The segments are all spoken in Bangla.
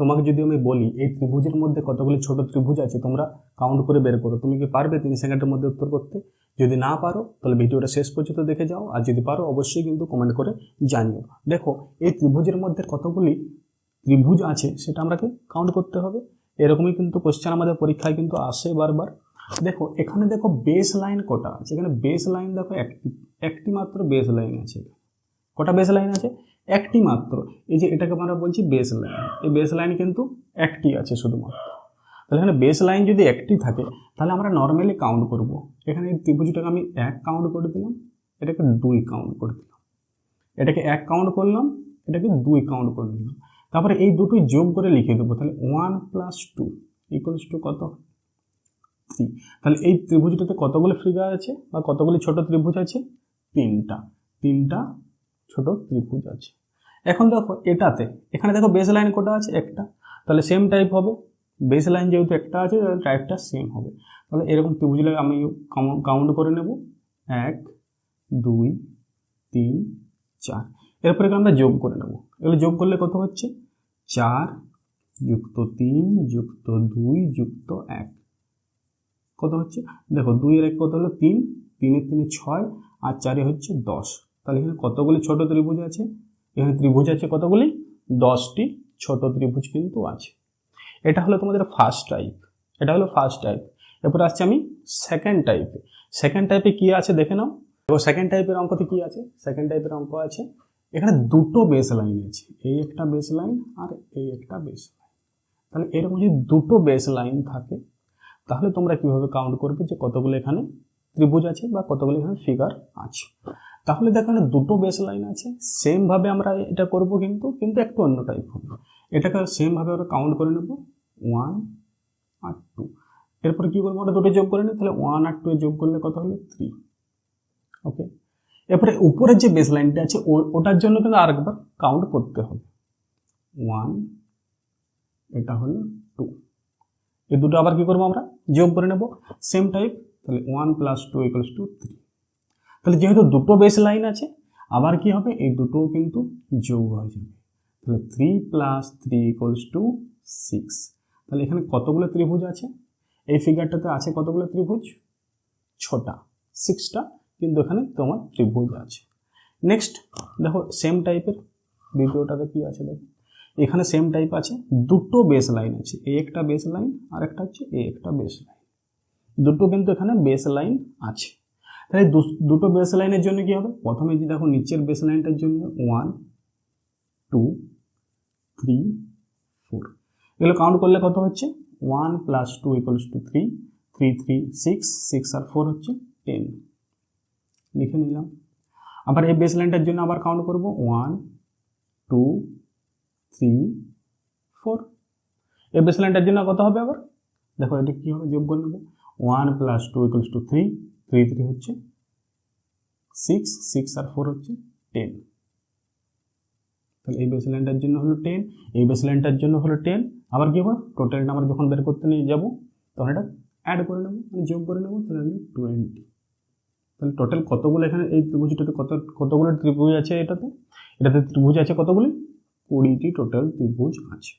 তোমাকে যদি আমি বলি, এই ত্রিভুজের মধ্যে কতগুলি ছোট ত্রিভুজ আছে, তোমরা কাউন্ট করে বের করো। তুমি কি পারবে তিন সেকেন্ডের মধ্যে উত্তর করতে? যদি না পারো, তাহলে ভিডিওটা শেষ পর্যন্ত দেখে যাও। আর যদি পারো, অবশ্যই কিন্তু কমেন্ট করে জানিও। দেখো, এই ত্রিভুজের মধ্যে কতগুলি ত্রিভুজ আছে, সেটা আমাকে কাউন্ট করতে হবে। এরকমই কিন্তু কোশ্চেন আমাদের পরীক্ষায় কিন্তু আসে বারবার। দেখো, এখানে দেখো বেস লাইন কটা আছে। এখানে বেস লাইন দেখো একটি একটি মাত্র বেস লাইন আছে। কটা বেস লাইন আছে? একটি মাত্র এই যে এটাকে আমরা বলছি বেস লাইন এই বেস লাইন কিন্তু একটি আছে শুধুমাত্র। তাহলে এখানে বেস লাইন যদি একটি থাকে, তাহলে আমরা নর্মালি কাউন্ট করব। এখানে ত্রিভুজটাকে আমি এক কাউন্ট করে দিলাম, এটাকে দুই কাউন্ট করে দিলাম। এটাকে এক কাউন্ট করলাম, এটাকে দুই কাউন্ট করে দিলাম। তারপরে এই দুটোই যোগ করে লিখে দেবো, তাহলে one plus two equals to কত? থ্রি তাহলে এই ত্রিভুজটাতে কতগুলো ফিগার আছে বা কতগুলি ছোট ত্রিভুজ আছে? তিনটা। তিনটা ছোট ত্রিভুজ আছে। এখন দেখো এটাতে, এখানে দেখো বেস লাইন কোটা আছে? একটা। তাহলে সেম টাইপ হবে। বেস লাইন যেহেতু একটা আছে, তাহলে টাইপটা সেম হবে। তাহলে এরকম ত্রিভুজগুলো আমি কাউন্ট করে নেব। এক, দুই, তিন, চার। এরপরে আমরা যোগ করে নেব। এগুলো যোগ করলে কত হচ্ছে? চার যুক্ত তিন যুক্ত দুই যুক্ত এক। কত হচ্ছে? দেখো দুই এর এক কত হলো? তিন। তিনের তিনে ছয়। আর চারে হচ্ছে দশ। তাহলে এখানে কতগুলি ছোট ত্রিভুজ আছে? এখানে ত্রিভুজ আছে কতগুলি? দশটি ছোট ত্রিভুজ কিন্তু আছে। এটা হলো তোমাদের ফার্স্ট টাইপ এটা হলো ফার্স্ট টাইপ এরপর আসছে আমি সেকেন্ড টাইপে সেকেন্ড টাইপে কি আছে দেখে নাও। এবার সেকেন্ড টাইপের অঙ্কতে কি আছে? সেকেন্ড টাইপের অঙ্ক আছে। এখানে দুটো বেস লাইন আছে। এই একটা বেস লাইন আর এই একটা বেস লাইন তাহলে এরকম যদি দুটো বেস লাইন থাকে, তাহলে তোমরা কীভাবে কাউন্ট করবে যে কতগুলো এখানে ত্রিভুজ আছে বা কতগুলো এখানে ফিগার আছে? তাহলে দেখো এখানে দুটো বেস লাইন আছে সেমভাবে আমরা এটা করব কিন্তু কিন্তু একটু অন্য টাইপ হবে। এটাকে সেমভাবে আমরা কাউন্ট করে নেব। ওয়ান আর টু এরপরে কী করব, আমরা দুটো যোগ করে নিই, তাহলে ওয়ান আর টু যোগ করলে কত হলো? থ্রি ওকে এরপরে উপরের যে বেস লাইনটা আছে ওটার জন্য কিন্তু আরেকবার কাউন্ট করতে হবে। ওয়ান এটা হলো টু এই দুটো আবার কি করব আমরা? যোগ করে নেব। সেম টাইপ তাহলে one plus two equals to three তাহলে যেহেতু দুটো বেস লাইন আছে, আবার কি হবে? এই দুটোও কিন্তু যোগ হয়ে যাবে। তাহলে three plus three equals to six তাহলে এখানে কতগুলো ত্রিভুজ আছে? এই ফিগারটাতে আছে কতগুলো ত্রিভুজ? ছটা। সিক্সটা কিন্তু এখানে তোমার ত্রিভুজ আছে। নেক্সট দেখো সেম টাইপের দ্বিতীয়টাতে কি আছে দেখো? এখানে সেম টাইপ আছে, দুটো বেস লাইন আছে। এই একটা বেস লাইন আর একটা হচ্ছে এই একটা বেস লাইন দুটো কিন্তু এখানে বেস লাইন আছে। তাহলে দুটো বেস লাইনের জন্য কি হবে? প্রথমে যদি দেখো নিচের বেস লাইনটার জন্য ওয়ান টু থ্রি ফোর এগুলো কাউন্ট করলে কত হচ্ছে? One plus two equals to three three three six six R four হচ্ছে টেন লিখে নিলাম। আবার এই বেস লাইনটার জন্য আবার কাউন্ট করব। ওয়ান টু থ্রি ফোর এই বেস লাইনটার জন্য কত হবে আবার? দেখো এটা কী হবে? যোগ করে নেব। One plus two equals to three three three হচ্ছে সিক্স সিক্স আর ফোর হচ্ছে টেন তাহলে এই বেস লাইনটার জন্য হলো টেন এই বেস লাইনটার জন্য হলো টেন আবার কী হবে টোটালটা আমরা যখন বের করতে নিয়ে যাব, তখন এটা অ্যাড করে নেব মানে যোগ করে নেব, তাহলে আমি টোয়েন্টি তাহলে টোটাল কতগুলো এখানে, এই ত্রিভুজটাতে কত, কতগুলো ত্রিভুজ আছে এটাতে? এটাতে ত্রিভুজ আছে কতগুলি? কুড়িটি টোটাল ত্রিভুজ আছে।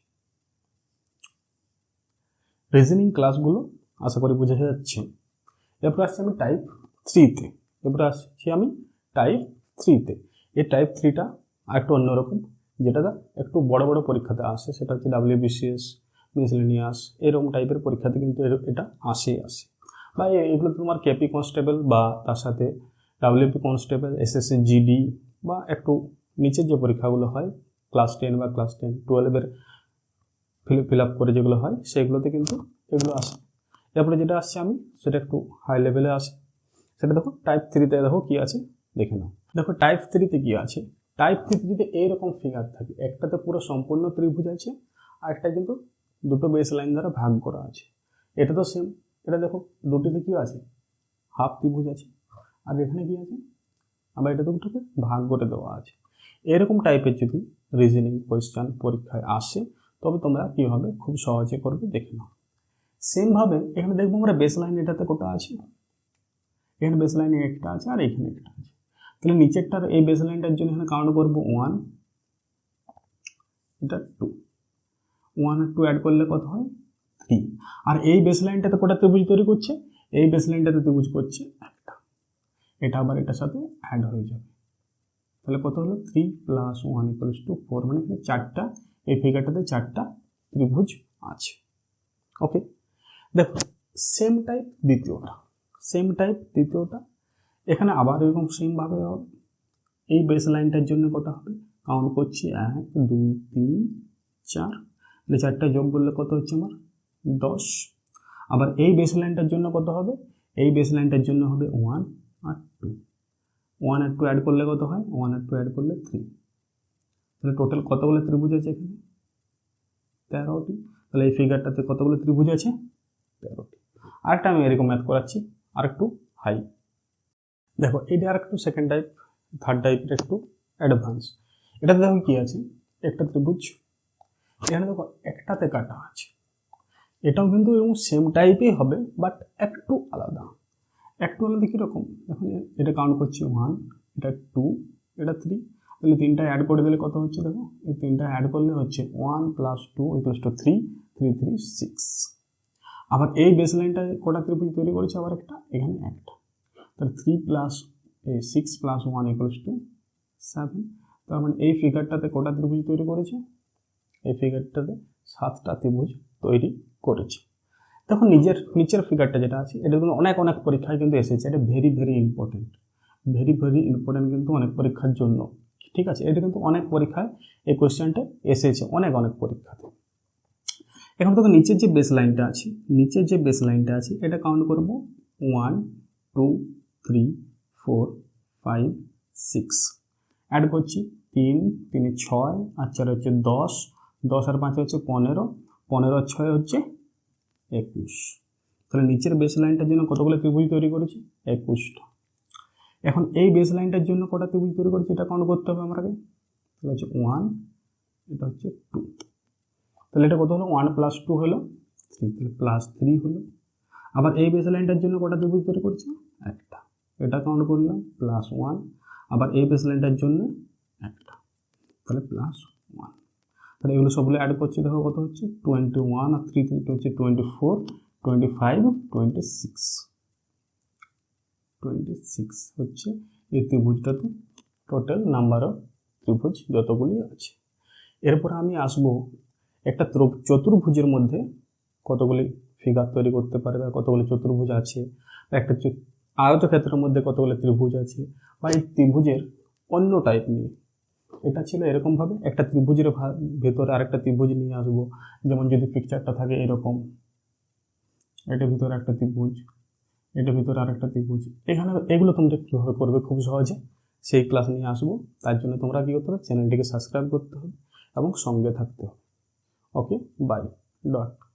রিজনিং ক্লাসগুলো আশা করি বোঝা যাচ্ছে। এরপর আসছি আমি টাইপ থ্রিতে এরপর আসছি আমি টাইপ থ্রিতে এই টাইপ থ্রিটা আর আরেকটু অন্যরকম যেটা একটু বড় বড় পরীক্ষাতে আসে, সেটা হচ্ছে ডাব্লিউবিসিএস মিসলেনিয়াস এরকম টাইপের পরীক্ষাতে কিন্তু এটা আসে আসে। বা এগুলো তোমার কেপি কনস্টেবল বা তার সাথে ডাব্লিউপি কনস্টেবল এসএসসি জিডি বা একটু নিচের যে পরীক্ষাগুলো হয় ক্লাস টেন বা ক্লাস টেন টুয়েলভের ফিল আপ করে যেগুলো হয়, সেগুলোতে কিন্তু এগুলো আসে। এরপরে যেটা আসছে আমি, সেটা একটু হাই লেভেলে আসে। সেটা দেখো টাইপ থ্রিতে দেখো কী আছে, দেখে নাও। দেখো টাইপ থ্রিতে কী আছে? টাইপ থ্রিতে যদি এইরকম ফিগার থাকে, একটাতে পুরো সম্পূর্ণ ত্রিভুজ আছে আর একটা কিন্তু দুটো বেস লাইন দ্বারা ভাগ করা আছে। এটা তো সেম এটা দেখো, দুটিতে কী আছে? হাফ ত্রিভুজ আছে। আর এখানে কি আছে? আবার এটা দুটোকে ভাগ করে দেওয়া আছে। এরকম টাইপের যদি রিজনিং কোয়েশ্চান পরীক্ষায় আসে, তবে তোমরা কীভাবে খুব সহজে করবে, দেখে নাও। সেমভাবে এখানে দেখব আমরা বেস লাইন এটাতে কোটা আছে। এখানে বেস লাইনে একটা আছে, আর এখানে একটা আছে। তাহলে নিচেরটার এই বেস লাইনটার জন্য এখানে কাউন্ট করব ওয়ান এটা টু ওয়ান আর টু অ্যাড করলে কত হয়? থ্রি আর এই বেস লাইনটাতে কটা ত্রিভুজ তৈরি করছে? এই বেস লাইনটাতে ত্রিভুজ করছে একটা। এটা আবার এটার সাথে অ্যাড হয়ে যাবে। তাহলে কত হলো? Three plus one equals to four মানে চারটা, এই ফিগারটাতে চারটা ত্রিভুজ আছে। ওকে দেখো সেম টাইপ দ্বিতীয়টা সেম টাইপ দ্বিতীয়টা এখানে আবার এরকম সেমভাবে হবে। এই বেস লাইনটার জন্য কত হবে? কাউন্ট করছি, এক, দুই, তিন, চার। তাহলে চারটা যোগ করলে কত হচ্ছে আমার? দশ। আবার এই বেস লাইনটার জন্য কত হবে? এই বেস লাইনটার জন্য হবে ওয়ান আর টু ওয়ান আর টু অ্যাড করলে কত হয়? ওয়ান আর টু অ্যাড করলে থ্রি তাহলে টোটাল কতগুলো ত্রিভুজ আছে এখানে? তেরোটি। তাহলে এই ফিগারটাতে কতগুলো ত্রিভুজ আছে? তেরোটি আরেকটা আমি এরকম ম্যাথ করাচ্ছি, আরেকটু হাই দেখো, এটা আর একটু সেকেন্ড টাইপ থার্ড টাইপের একটু অ্যাডভান্স এটাতে দেখো কী আছে? একটা ত্রিভুজ, এখানে দেখো একটাতে কাটা আছে। এটাও কিন্তু এরকম সেম টাইপই হবে বাট একটু আলাদা। একটু আলাদা কীরকম এখন এটা কাউন্ট করছি ওয়ান এটা টু এটা থ্রি তাহলে তিনটা অ্যাড করে দিলে কত হচ্ছে দেখো? এই তিনটা অ্যাড করলে হচ্ছে one plus two equals to three three three six আবার এই বেস লাইনটা কটা ত্রিভুজ তৈরি করেছে? আবার একটা, এখানে একটা। তাহলে three plus six plus one equals to seven তার মানে এই ফিগারটাতে কটা ত্রিভুজ তৈরি করেছে? এই ফিগারটাতে সাতটা ত্রিভুজ তৈরি করেছে। দেখো নিজের, নিচের ফিগারটা যেটা আছে, এটা কিন্তু অনেক অনেক পরীক্ষায় কিন্তু এসেছে। এটা very very important very very important কিন্তু অনেক পরীক্ষার জন্য। ঠিক আছে? এটা কিন্তু অনেক পরীক্ষায় এই কোয়েশ্চেনটা এসেছে, অনেক অনেক পরীক্ষাতে। এখন দেখো নিচের যে বেস লাইনটা আছে, নিচের যে বেস লাইনটা আছে, এটা কাউন্ট করব one two three four five six add করছি তিন, তিনে ছয়, আর চার হচ্ছে দশ। দশ আর পাঁচ হচ্ছে পনেরো। পনেরো ছয় হচ্ছে একুশ। তাহলে নিচের বেস লাইনটার জন্য কতগুলো ত্রিভুজ তৈরি করেছি? একুশটা। এখন এই বেস লাইনটার জন্য কটা ত্রিভুজ তৈরি করেছি? এটা কাউন্ট করতে হবে আমাকে। তাহলে হচ্ছে ওয়ান এটা হচ্ছে টু তাহলে এটা কত হলো? ওয়ান প্লাস টু হলো। থ্রি তাহলে প্লাস থ্রি হলো। আবার এই বেস লাইনটার জন্য কটা ত্রিভুজ তৈরি করছে? একটা। এটা কাউন্ট করলাম প্লাস ওয়ান আবার এই বেস লাইনটার জন্য একটা। তাহলে প্লাস ওয়ান তাহলে এগুলো সবগুলো অ্যাড করছি, দেখো কত হচ্ছে? টোয়েন্টি ওয়ান আর থ্রি থ্রি হচ্ছে twenty four twenty five twenty six twenty six হচ্ছে এই ত্রিভুজটাতে টোটাল নাম্বার অফ ত্রিভুজ যতগুলি আছে। এরপর আমি আসব একটা ত্র- চতুর্ভুজের মধ্যে কতগুলি ফিগার তৈরি করতে পারে বা কতগুলি চতুর্ভুজ আছে একটা চ- আয়তক্ষেত্রের মধ্যে কতগুলি ত্রিভুজ আছে, বা এই ত্রিভুজের অন্য টাইপ নিয়ে। এটা ছিল এরকমভাবে একটা ত্রিভুজের ভেতরে আরেকটা ত্রিভুজ নিয়ে আসব। যেমন যদি পিকচারটা থাকে এরকম। এটার ভিতরে একটা ত্রিভুজ। এটার ভিতরে আরেকটা ত্রিভুজ। এখানে এগুলো তোমরা কীভাবে করবে খুব সহজে সেই ক্লাস নিয়ে আসব। তার জন্য তোমরা কী করতে হবে? চ্যানেলটিকে সাবস্ক্রাইব করতে হবে এবং সঙ্গে থাকতে হবে। okay? Bye. Dot